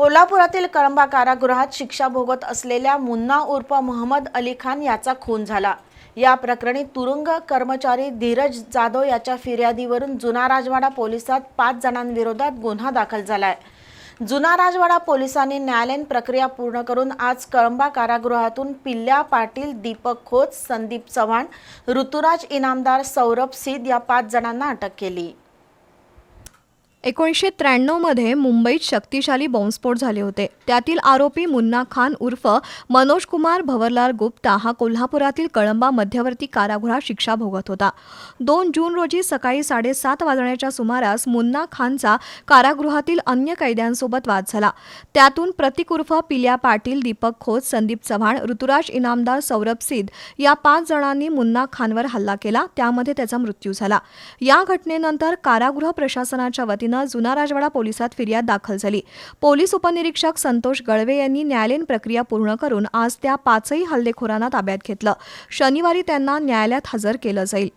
कोल्हापुरातील कळंबा कारागृहात शिक्षा भोगत असलेल्या मुन्ना उर्फ मोहम्मद अली खान याचा खून झाला. या प्रकरणी तुरुंग कर्मचारी धीरज जाधव याच्या फिर्यादीवरून जुना राजवाडा पोलिसात पाच जणांविरोधात गुन्हा दाखल झालाय. जुना राजवाडा पोलिसांनी न्यायालयीन प्रक्रिया पूर्ण करून आज कळंबा कारागृहातून पिल्ल्या पाटील दीपक खोत संदीप चव्हाण ऋतुराज इनामदार सौरभ सिद या पाच जणांना अटक केली. एकोणीसशे त्र्याण्णवमध्ये मुंबईत शक्तिशाली बॉम्बस्फोट झाले होते. त्यातील आरोपी मुन्ना खान उर्फ मनोज कुमार भवरलाल गुप्ता हा कोल्हापुरातील कळंबा मध्यवर्ती कारागृहात शिक्षा भोगत होता. दोन जून रोजी सकाळी साडेसात वाजण्याच्या सुमारास मुन्ना खानचा कारागृहातील अन्य कैद्यांसोबत वाद झाला. त्यातून प्रतीक उर्फ पिल्या पाटील दीपक खोत संदीप चव्हाण ऋतुराज इनामदार सौरभ सिद या पाच जणांनी मुन्ना खानवर हल्ला केला. त्यामध्ये त्याचा मृत्यू झाला. या घटनेनंतर कारागृह प्रशासनाच्या वतीनं जुना राजवाडा पोलिसात फिर्याद दाखल झाली. पोलीस उपनिरीक्षक संतोष गळवे यांनी न्यायालयीन प्रक्रिया पूर्ण करून आज त्या पाचही हल्लेखोरांना ताब्यात घेतलं. शनिवारी त्यांना न्यायालयात हजर केलं जाईल.